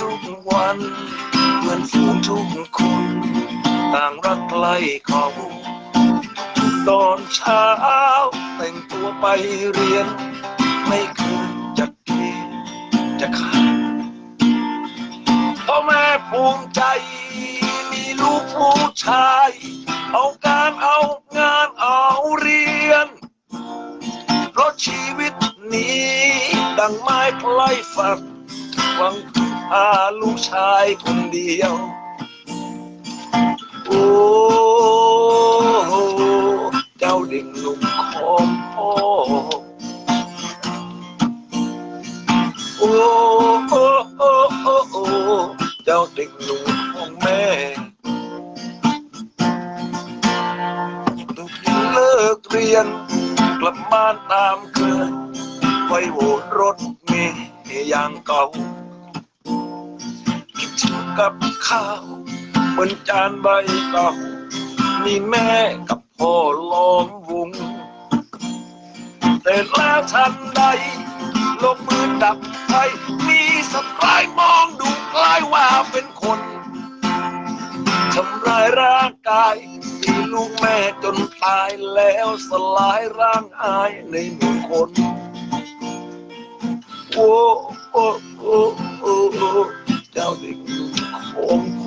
ทุกวันเพื่อนฝูงทุกคนต่างรักใกล้เขาตอนเช้าแต่งตัวไปเรียน ไม่เคยจะเกจะขาดพ่อแม่ภูมิใจ มีลูกผู้ชาย เอาการเอางานเอาเรียนเพราะชีวิตนี้ ดังไม้ไพลฝักหวัง พึ่งพาลูกชายคนเดียว โอ้ เจ้าเด็กหนุ่มของพ่อ โอ้โอ้โอ้โอ้เจ้าเด็กหนุ่มของแม่ตุกิเลิกเรียนกลับบ้านตามเคยไว้โบนรถเมย์อย่างเก่า ถึงกับข้าวเหมือนจานใบเก่ามีแม่กับพ่อล้อมวง แต่แล้วทันใดลงมือดับไฟมีสปายมองดูคล้ายว่าเป็นคนทำร้ายร่างกายมีลูกแม่จนตายแล้วสลายร่างอายในหมู่คนโอ้โอ้โอ้โอ้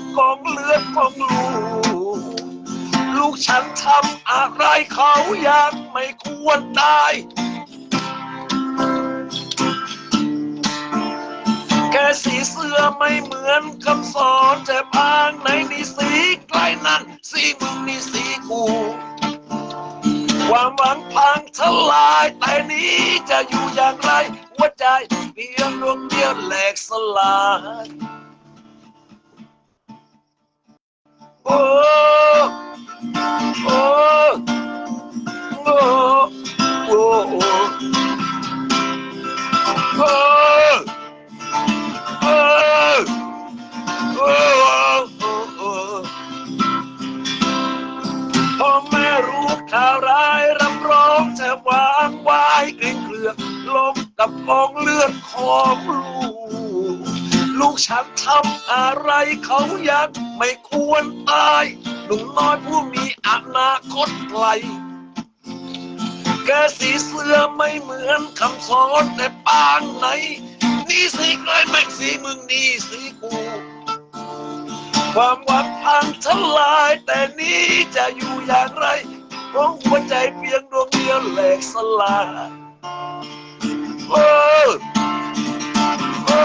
ลงกับกองเลือดของลูก ลูกฉันทำอะไรเขายังไม่ควรตาย แค่สีเสื้อไม่เหมือนคำสอนแต่พางในนี่สีใกล้นั่นสีมึงนี่สีกูความหวังพังทลายแต่นี้จะอยู่อย่างไรหัวใจเพียงดวงเดียวแหลกสลาย ข่าวร้ายรับรองแทบวางวายเกรงเกลือกลงกับกองเลือดของลูก ลูกฉันทำอะไรเขายังไม่ควรตายหนุ่มน้อยผู้มีอนาคตไกลแกสีเสื้อไม่เหมือนคำสอนแต่ปางไหน นี่สีใครแม่งสีมึงนี่สีกูความหวังพังทลายแต่นี้จะอยู่อย่างไร เพราะหัวใจเพียงดวงเดียวแหลกสลายโอ้โอ้